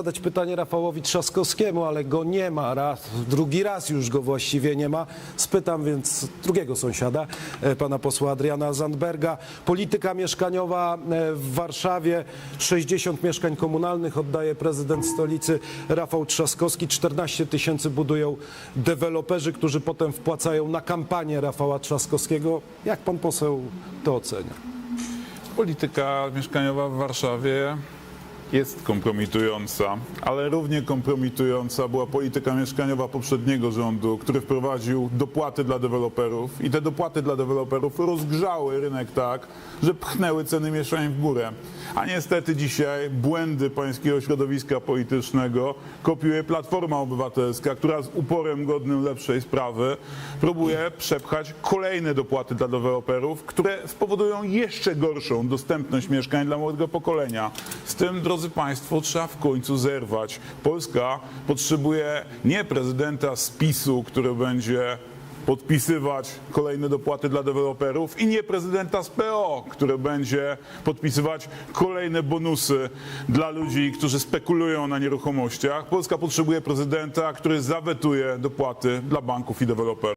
zadać pytanie Rafałowi Trzaskowskiemu, ale go nie ma. Raz, drugi raz już go właściwie nie ma. Spytam więc drugiego sąsiada, e, pana posła Adriana Zandberga. Polityka mieszkaniowa e, w Warszawie. 60 mieszkań komunalnych oddaje prezydent stolicy Rafał Trzaskowski. 14 tysięcy budują deweloperzy, którzy potem wpłacają na kampanię Rafała Trzaskowskiego. Jak pan poseł to ocenia? Polityka mieszkaniowa w Warszawie jest kompromitująca, ale równie kompromitująca była polityka mieszkaniowa poprzedniego rządu, który wprowadził dopłaty dla deweloperów i te dopłaty dla deweloperów rozgrzały rynek tak, że pchnęły ceny mieszkań w górę. A niestety dzisiaj błędy pańskiego środowiska politycznego kopiuje Platforma Obywatelska, która z uporem godnym lepszej sprawy próbuje przepchać kolejne dopłaty dla deweloperów, które spowodują jeszcze gorszą dostępność mieszkań dla młodego pokolenia. Z tym, drodzy Państwo, trzeba w końcu zerwać. Polska potrzebuje nie prezydenta z PiSu, który będzie podpisywać kolejne dopłaty dla deweloperów i nie prezydenta z PO, który będzie podpisywać kolejne bonusy dla ludzi, którzy spekulują na nieruchomościach. Polska potrzebuje prezydenta, który zawetuje dopłaty dla banków i deweloperów.